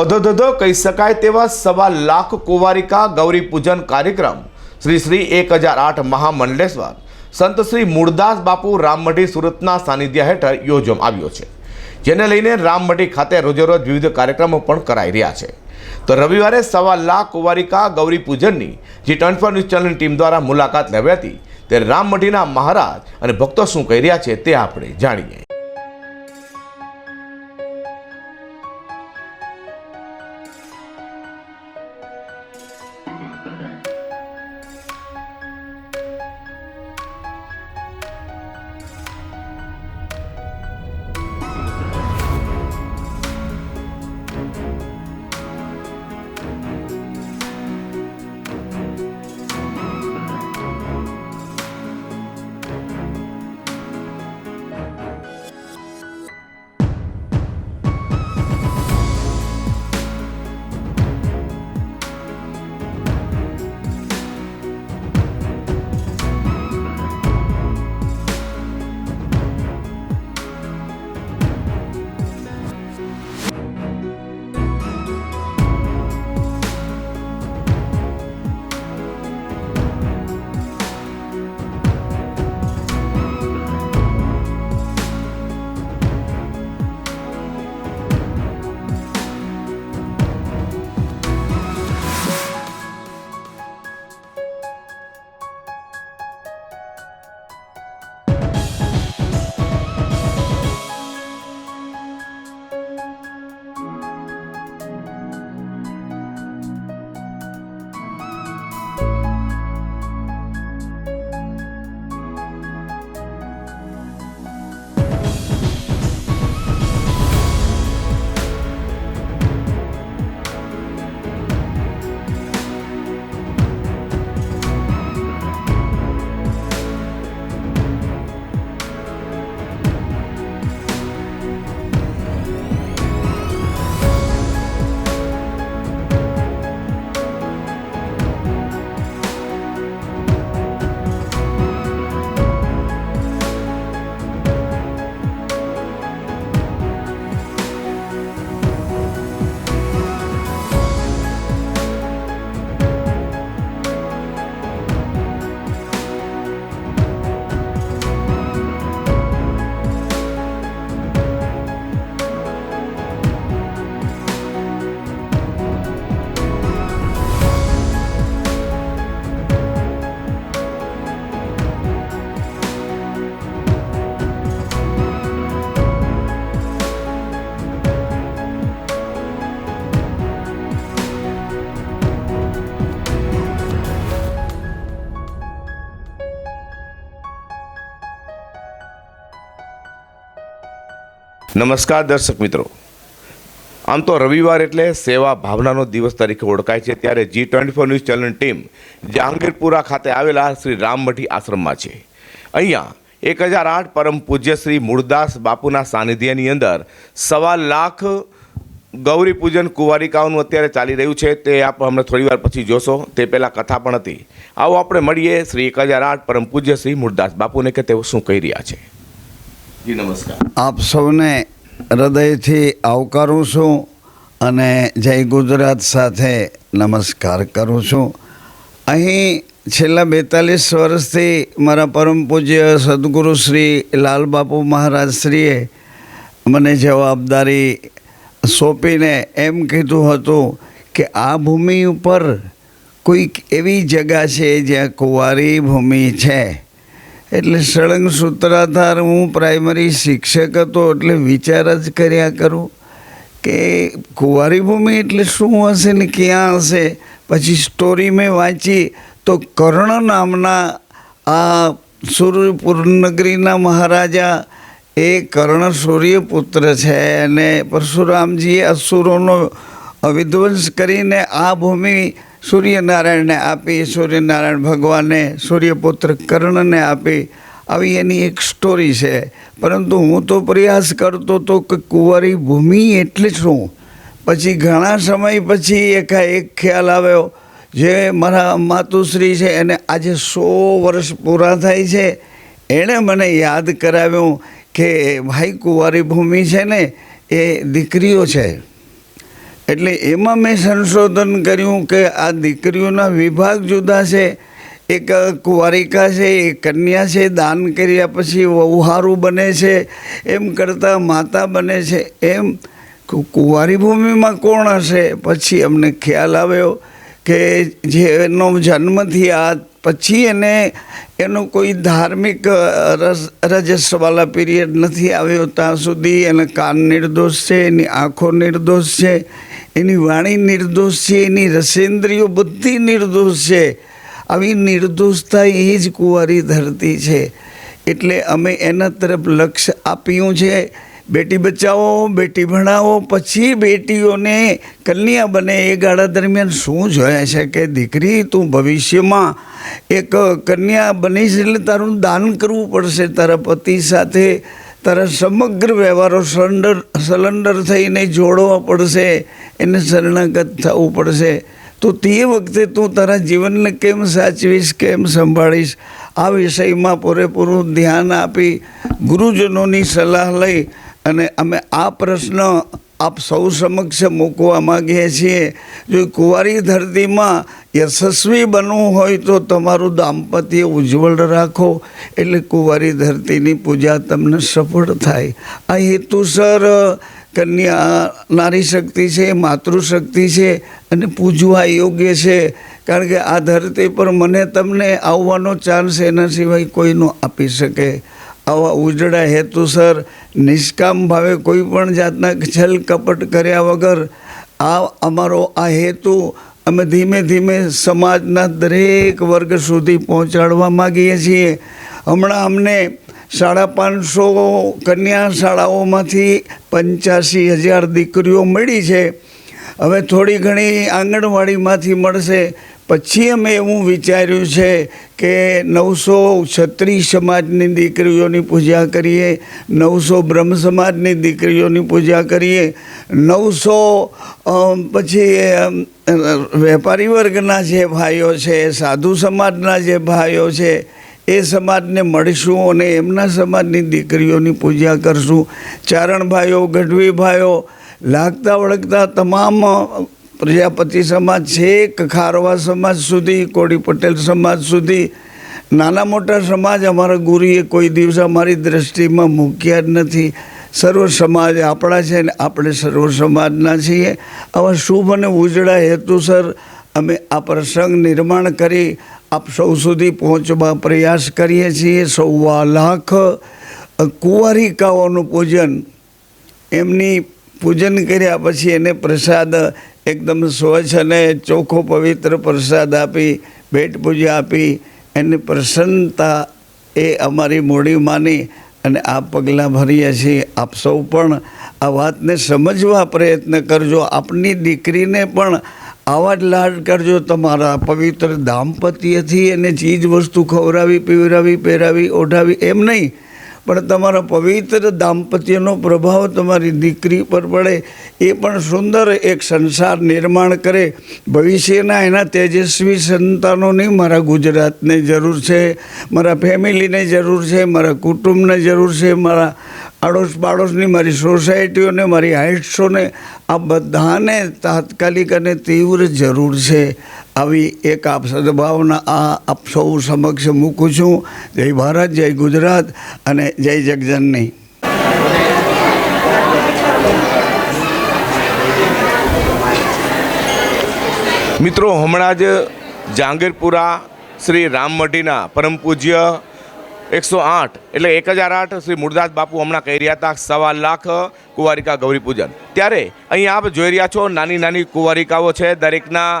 અધોધધો કહી શકાય તેવા સવા લાખ કુંવારિકા ગૌરી પૂજન કાર્યક્રમ. શ્રી શ્રી એક હજાર આઠ મહામંડલેશ્વર. સંત શ્રી મૂળદાસ બાપુ રામમઢી સુરતના સાનિધ્ય હેઠળ યોજવામાં આવ્યો છે. જેને લઈને રામમઢી ખાતે રોજેરોજ વિવિધ કાર્યક્રમો પણ કરાઈ રહ્યા છે. તો રવિવારે સવા લાખ કુંવારિકા ગૌરી પૂજનની જે ટ્વેન્ટી ન્યૂઝ ચેનલની ટીમ દ્વારા મુલાકાત લેવી હતી ત્યારે રામમઢીના મહારાજ અને ભક્તો શું કહી રહ્યા છે તે આપણે જાણીએ. નમસ્કાર દર્શક મિત્રો. આમ તો રવિવાર એટલે સેવા ભાવનાનો દિવસ તરીકે ઓળખાય છે. ત્યારે જી ટ્વેન્ટી ફોર ન્યૂઝ ચેનલની ટીમ જહાંગીરપુરા ખાતે આવેલા શ્રી રામમઠી આશ્રમમાં છે. અહીંયા એક હજાર આઠ પરમ પૂજ્ય શ્રી મૂળદાસ બાપુના સાનિધ્યની અંદર સવા લાખ ગૌરી પૂજન કુંવારિકાઓનું અત્યારે ચાલી રહ્યું છે. તે આપ અમને થોડીવાર પછી જોશો. તે પહેલાં કથા પણ હતી. આવો આપણે મળીએ. શ્રી એક હજાર આઠ પરમ પૂજ્ય શ્રી મૂળદાસ બાપુને કે તેઓ શું કહી રહ્યા છે? આપ સૌને હૃદયથી આવકારું છું અને જય ગુજરાત સાથે નમસ્કાર કરું છું. અહીં છેલ્લા બેતાલીસ વર્ષથી મારા પરમ પૂજ્ય સદગુરુ શ્રી લાલબાપુ મહારાજ શ્રીએ મને જવાબદારી સોંપીને એમ કીધું હતું કે આ ભૂમિ ઉપર કોઈક એવી જગા છે જ્યાં કુંવારી ભૂમિ છે. એટલે સળંગ સૂત્રાધાર હું પ્રાઇમરી શિક્ષક હતો એટલે વિચાર જ કર્યા કરું કે કુંવારી ભૂમિ એટલે શું હશે ને ક્યાં હશે? પછી સ્ટોરી મેં વાંચી તો કર્ણ નામના આ સૂર્યપુર નગરીના મહારાજા એ કર્ણ સૂર્યપુત્ર છે અને પરશુરામજીએ અસુરોનો વિધ્વંસ કરીને આ ભૂમિ સૂર્યનારાયણને આપી, સૂર્યનારાયણ ભગવાને સૂર્યપુત્ર કર્ણને આપી. આવી એની એક સ્ટોરી છે. પરંતુ હું તો પ્રયાસ કરતો હતો કે કુંવારી ભૂમિ એટલે શું? પછી ઘણા સમય પછી એકાએક ખ્યાલ આવ્યો જે મારા માતુશ્રી છે, એને આજે સો વર્ષ પૂરા થાય છે. એણે મને યાદ કરાવ્યું કે ભાઈ કુંવારી ભૂમિ છે ને, એ દીકરીઓ છે. એટલે એમાં મેં સંશોધન કર્યું કે આ દીકરીઓના વિભાગ જુદા છે, એક કુંવારિકા છે એ કન્યા છે, દાન કર્યા પછી વહુહારું બને છે, એમ કરતાં માતા બને છે, એમ કુંવારી ભૂમિમાં કોણ હશે? પછી અમને ખ્યાલ આવ્યો કે જેનો જન્મ થયા પછી એને, એનો કોઈ ધાર્મિક રસ, રજસવાલા પીરિયડ નથી આવ્યો, ત્યાં સુધી એને કાન નિર્દોષ છે, એની આંખો નિર્દોષ છે એની વાણી નિર્દોષ છે, એની રસેન્દ્રિયો બધી નિર્દોષ છે. આવી નિર્દોષતા એ જ કુંવારી ધરતી છે. એટલે અમે એના તરફ લક્ષ્ય આપ્યું છે. બેટી બચાવો, બેટી ભણાવો, પછી બેટીઓને કન્યા બને એ ગાળા દરમિયાન શું જોયા છે કે દીકરી, તું ભવિષ્યમાં એક કન્યા બનીશ એટલે તારું દાન કરવું પડશે તારા પતિ સાથે. તારા સમગ્ર વ્યવહારો સરેન્ડર સરેન્ડર થઈને જોડવા પડશે, એને શરણાગત થવું પડશે. તો તે વખતે તું તારા જીવનને કેમ સાચવીશ, કેમ સંભાળીશ? આ વિષયમાં પૂરેપૂરું ધ્યાન આપી ગુરુજનોની સલાહ લઈ અને અમે આ પ્રશ્ન આપ સૌ સમક્ષ મૂકવા માગીએ છીએ. જો કુંવારી ધરતીમાં યશસ્વી બનવું હોય તો તમારું દાંપત્ય ઉજ્જવળ રાખો. એટલે કુંવારી ધરતીની પૂજા તમને સફળ થાય. આ હેતુસર કન્યા નારી શક્તિ છે, માતૃશક્તિ છે અને પૂજવા યોગ્ય છે. કારણ કે આ ધરતી પર મને તમને આવવાનો ચાન્સ એના સિવાય કોઈનો આપી શકે. આવા ઉજળા હેતુસર, નિષ્કામ ભાવે કોઈ પણ જાતના છલ કપટ કર્યા વગર આ અમારો આ હેતુ અમે ધીમે ધીમે સમાજના દરેક વર્ગ સુધી પહોંચાડવા માગીએ છીએ. હમણાં અમને સાડા પાંચસો કન્યા શાળાઓમાંથી પંચ્યાસી હજાર દીકરીઓ મળી છે. હવે થોડી ઘણી આંગણવાડીમાંથી મળશે. પછી અમે એવું વિચાર્યું છે કે નવસો ક્ષત્રિય સમાજની દીકરીઓની પૂજા કરીએ, નવસો બ્રહ્મ સમાજની દીકરીઓની પૂજા કરીએ, નવસો પછી વેપારી વર્ગના જે ભાઈઓ છે, સાધુ સમાજના જે ભાઈઓ છે, એ સમાજને મળીશું અને એમના સમાજની દીકરીઓની પૂજા કરશું. ચારણ ભાઈઓ, ગઢવી ભાઈઓ, લાગતા વળગતા તમામ પ્રજાપતિ સમાજ છે કે ખારવા સમાજ સુધી, કોડી પટેલ સમાજ સુધી. નાના મોટા સમાજ અમારા ગુરુએ કોઈ દિવસ અમારી દ્રષ્ટિમાં મૂક્યા જ નથી. સર્વ સમાજ આપણા છે ને આપણે સર્વ સમાજના છીએ. આવા શુભ અને ઉજળા હેતુસર અમે આ પ્રસંગ નિર્માણ કરી આપ સૌ સુધી પહોંચવા પ્રયાસ કરીએ છીએ. સૌવા લાખ કુંવારિકાઓનું પૂજન. એમની પૂજન કર્યા પછી એને પ્રસાદ એકદમ સ્વચ્છ અને ચોખ્ખો પવિત્ર પ્રસાદ આપી, ભેટ પૂજા આપી, એની પ્રસન્નતા એ અમારી મૂડી માની અને આ પગલાં ભરીએ છીએ. આપ સૌ પણ આ વાતને સમજવા પ્રયત્ન કરજો. આપની દીકરીને પણ આવા જ લાડ કરજો. તમારા પવિત્ર દાંપત્યથી એને ચીજ વસ્તુ ખવડાવી, પીવડાવી, પહેરાવી, ઓઢાવી, એમ નહીં. પણ તમારા પવિત્ર દાંપત્યનો પ્રભાવ તમારી દીકરી પર પડે, એ પણ સુંદર એક સંસાર નિર્માણ કરે. ભવિષ્યના એના તેજસ્વી સંતાનોની મારા ગુજરાતને જરૂર છે, મારા ફેમિલીને જરૂર છે, મારા કુટુંબને જરૂર છે, મારા આડોશ પાડોશની મારી સોસાયટીઓને, મારી હાઇટ્સોને, આ બધાને તાત્કાલિક અને તીવ્ર જરૂર છે આવી એક આપ સદભાવના આ આપ સૌ સમક્ષ મૂકું છું. જય ભારત, જય ગુજરાત અને જય જગજનની. મિત્રો, હમણાં જ જાંગીરપુરા શ્રી રામમઢીના પરમ પૂજ્ય એકસો આઠ. એટલે એક હજાર આઠ શ્રી મુરદાસ બાપુ હમણાં કહી રહ્યા હતા સવા લાખ કુંવારિકા ગૌરી પૂજન. ત્યારે અહીં આપ જોઈ રહ્યા છો નાની નાની કુંવારિકાઓ છે દરેકના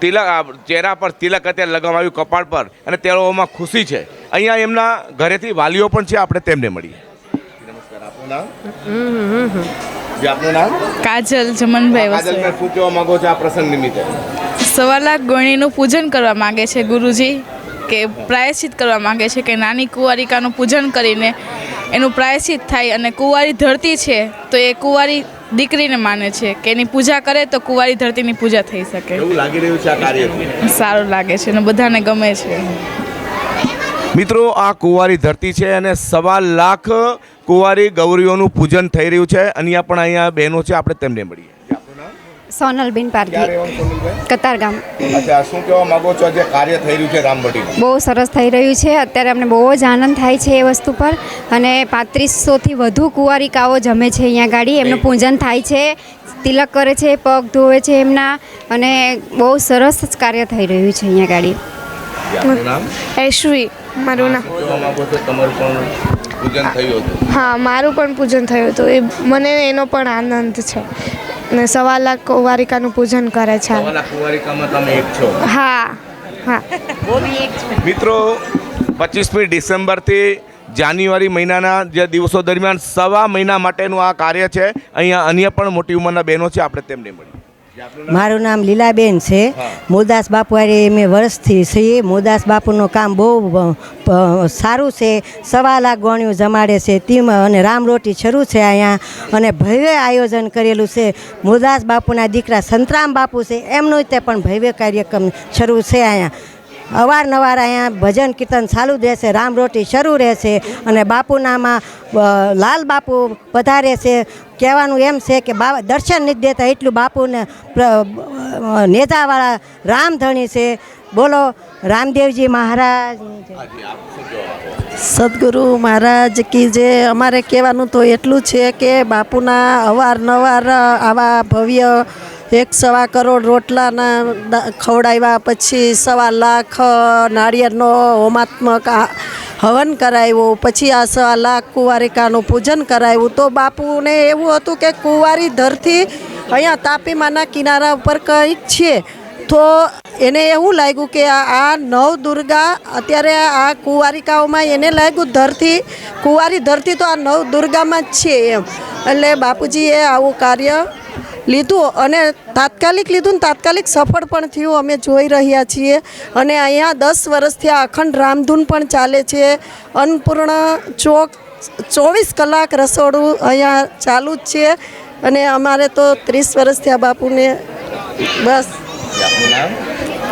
તિલક આ ચહેરા પર તિલક અત્યારે લગાવવામાં આવ્યું કપાળ પર અને તેઓમાં ખુશી છે. અહીંયા એમના ઘરેથી વાલીઓ પણ છે આપણે તેમને મળીએ. નમસ્કાર આપનું નામ? આપનું નામ? કાજલ જમનભાઈ કાજલભાઈ શું કહેવા માંગો છો આ પ્રસંગ નિમિત્તે. સવા લાખ ગોણીનું પૂજન કરવા માંગે છે ગુરુજી. કે પ્રાયશ્ચિત કરવા માંગે છે કે નાની કુંવારિકાનું પૂજન કરીને એનું પ્રાયશ્ચિત થાય અને કુંવારી ધરતી છે તો એ કુંવારી દીકરીને માને છે કે એની પૂજા કરે તો કુંવારી ધરતીની પૂજા થઈ શકે. એવું લાગી રહ્યું છે આ સારું લાગે છે અને બધાને ગમે છે. મિત્રો આ કુંવારી ધરતી છે અને સવા લાખ કુંવારી ગૌરીઓનું પૂજન થઈ રહ્યું છે. અહીંયા પણ અહીંયા બહેનો છે આપણે તેમને મળીએ. સોનલબેન પારધી કતારગામ અચ્છા શું કહેવા માંગો છો? જે કાર્ય થઈ રહ્યું છે રામભટીમાં બહુ સરસ થઈ રહ્યું છે. અત્યારે અમને બહુ જ આનંદ થાય છે એ વસ્તુ પર. અને પાંત્રીસોથી વધુ કુંવારિકાઓ જમે છે અહીંયા ગાડી. એમનું પૂજન થાય છે તિલક કરે છે પગ ધોવે છે એમના. અને બહુ સરસ જ કાર્ય થઈ રહ્યું છે અહીંયા ગાડી. એશ્વી મારું નામ. શું કહેવા માંગો છો? તમારું પણ પૂજન થયું હતું. હા મારું પણ પૂજન થયું હતું. એ મને એનો પણ આનંદ છે. ને સવા લાખ વારિકાનું પૂજન કરે છે. કુંવારિકામાં તમે એક છો. હા હા. મિત્રો પચીસમી ડિસેમ્બરથી જાન્યુઆરી મહિનાના જે દિવસો દરમિયાન સવા મહિના માટેનું આ કાર્ય છે. અહીંયા અન્ય પણ મોટી ઉંમરના બહેનો છે આપણે તેમને મળીએ? મારું નામ લીલાબેન છે. મોદાસ બાપુ હારે મેં વર્ષથી છીએ. મોદાસ બાપુનું કામ બહુ સારું છે. સવા લાખ ગોણિયું જમાડે છે. તેમ અને રામરોટી શરૂ છે અહીંયા. અને ભવ્ય આયોજન કરેલું છે. મોદાસ બાપુના દીકરા સંતરામ બાપુ છે. એમનું તે પણ ભવ્ય કાર્યક્રમ શરૂ છે અહીંયા. અવારનવાર અહીંયા ભજન કીર્તન ચાલુ રહેશે રામ રોટી શરૂ રહેશે અને બાપુનામાં લાલ બાપુ પધારે છે. કહેવાનું એમ છે કે બા દર્શન નથી દેતા એટલું બાપુને નેતાવાળા રામધણી છે. બોલો રામદેવજી મહારાજ સદગુરુ મહારાજ કી જે અમારે કહેવાનું તો એટલું છે કે બાપુના અવારનવાર આવા ભવ્ય એક સવા કરોડ રોટલાના ખવડાવ્યા પછી સવા લાખ નાળિયેરનો હોમાત્મક હવન કરાવ્યું. પછી આ સવા લાખ કુંવારિકાનું પૂજન કરાવ્યું. તો બાપુને એવું હતું કે કુંવારી ધરથી અહીંયા તાપીમાના કિનારા ઉપર કંઈક છે. તો એને એવું લાગ્યું કે આ આ નવ દુર્ગા અત્યારે આ કુંવારિકાઓમાં એને લાગ્યું ધરતી, કુંવારી ધરતી તો આ નવ દુર્ગામાં જ છે એમ. એટલે બાપુજીએ આવું કાર્ય લીધું અને તાત્કાલિક લીધું ને તાત્કાલિક સફળ પણ થયું. અમે જોઈ રહ્યા છીએ અને અહીંયા દસ વર્ષથી આ અખંડ રામધૂન પણ ચાલે છે. અન્નપૂર્ણ ચોક ચોવીસ કલાક રસોડું અહીંયા ચાલુ જ છે અને અમારે તો ત્રીસ વર્ષથી આ બાપુને બસ.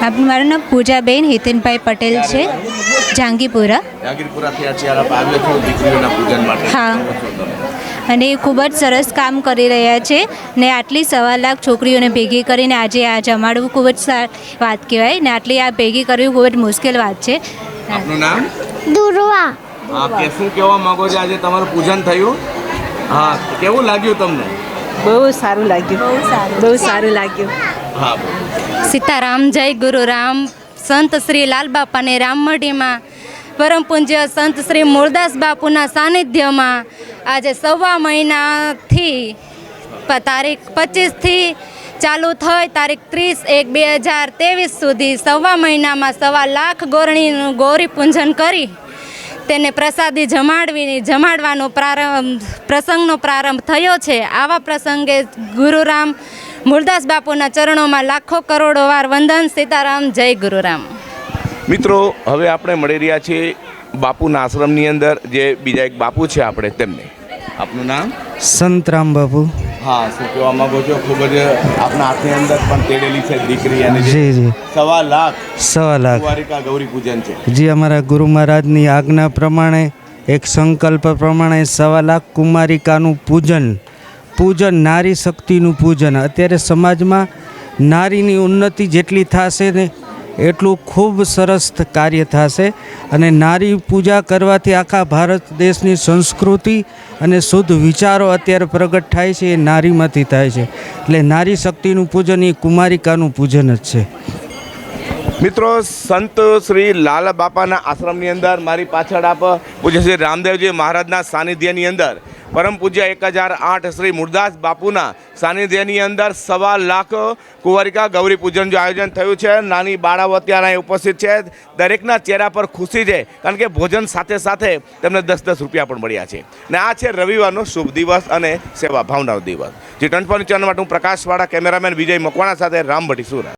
મારું નામ પૂજાબેન હિતેનભાઈ પટેલ છે. જાંગીપુરા. હા. અને એ ખૂબ જ સરસ કામ કરી રહ્યા છે ને આટલી સવા લાખ છોકરીઓને ભેગી કરીને આજે આ જમાડવું ખૂબ જ સારી વાત કહેવાય ને આટલી આ ભેગી કરવી ખૂબ જ મુશ્કેલ વાત છે. આપનું નામ? દુર્વા. હા કે શું કહેવા માંગો છો? આજે તમારું પૂજન થયું? હા કેવું લાગ્યું તમને? બહુ સારું લાગ્યું. બહુ સારું. બહુ સારું લાગ્યું. સીતારામ, જય ગુરુ રામ સંત શ્રી લાલ બાપાને રામમઢીમાં પરમ પૂજ્ય સંત શ્રી મૂળદાસ બાપુના સાનિધ્યમાં આજે સવા મહિનાથી તારીખ પચીસથી ચાલુ થઈ તારીખ ત્રીસ એક બે હજાર ત્રેવીસ સુધી સવા મહિનામાં સવા લાખ ગોરણીનું ગૌરી પૂજન કરી તેને પ્રસાદી જમાડવીની જમાડવાનો પ્રારંભ, પ્રસંગનો પ્રારંભ થયો છે. આવા પ્રસંગે ગુરુરામ મૂળદાસ બાપુના ચરણોમાં લાખો કરોડો વાર વંદન. સીતારામ જય ગુરુરામ. મિત્રો હવે આપણે મળી રહ્યા છીએ બાપુના આશ્રમની અંદર જે બીજા એક બાપુ છે આપણે તેમને. આપનું નામ? સંતરામ બાપુ. હા શું કહેવા માંગો છો? ખૂબ જ આપના હાથની અંદર પણ તેડેલી છે દીકરી અને જે જી જી. સવા લાખ સવા લાખ. કુંવારિકા ગૌરી પૂજન છે. જી અમારા ગુરુ મહારાજની આજ્ઞા પ્રમાણે એક સંકલ્પ પ્રમાણે સવા લાખ કુમારિકાનું પૂજન પૂજન, નારી શક્તિનું પૂજન. અત્યારે સમાજમાં નારીની ઉન્નતિ જેટલી થશે ને એટલું ખૂબ સરસ કાર્ય થશે. અને નારી પૂજા કરવાથી આખા ભારત દેશની સંસ્કૃતિ અને શુદ્ધ વિચારો અત્યારે પ્રગટ થાય છે, એ નારીમાંથી થાય છે. એટલે નારી શક્તિનું પૂજન એ કુમારિકાનું પૂજન જ છે. મિત્રો, સંત શ્રી લાલ બાપાના આશ્રમની અંદર મારી પાછળ આપ પૂજ્ય શ્રી રામદેવજી મહારાજના સાનિધ્યની અંદર પરમ પૂજ્ય એક હજાર આઠ શ્રી મુરદાસ બાપુના સાનિધ્યની અંદર સવા લાખ કુંવરિકા ગૌરી પૂજનનું આયોજન થયું છે. નાની બાળાઓ અત્યારે અહીં ઉપસ્થિત છે. દરેકના ચહેરા પર ખુશી છે, કારણ કે ભોજન સાથે સાથે તેમને દસ દસ રૂપિયા પણ મળ્યા છે. ને આ છે રવિવારનો શુભ દિવસ અને સેવા ભાવનાનો દિવસ. જે, ટ્વેન્ટી ચેનલ માટે હું પ્રકાશવાળા કેમેરામેન વિજય મકવાણા સાથે રામ ભટ્ટી સુરત.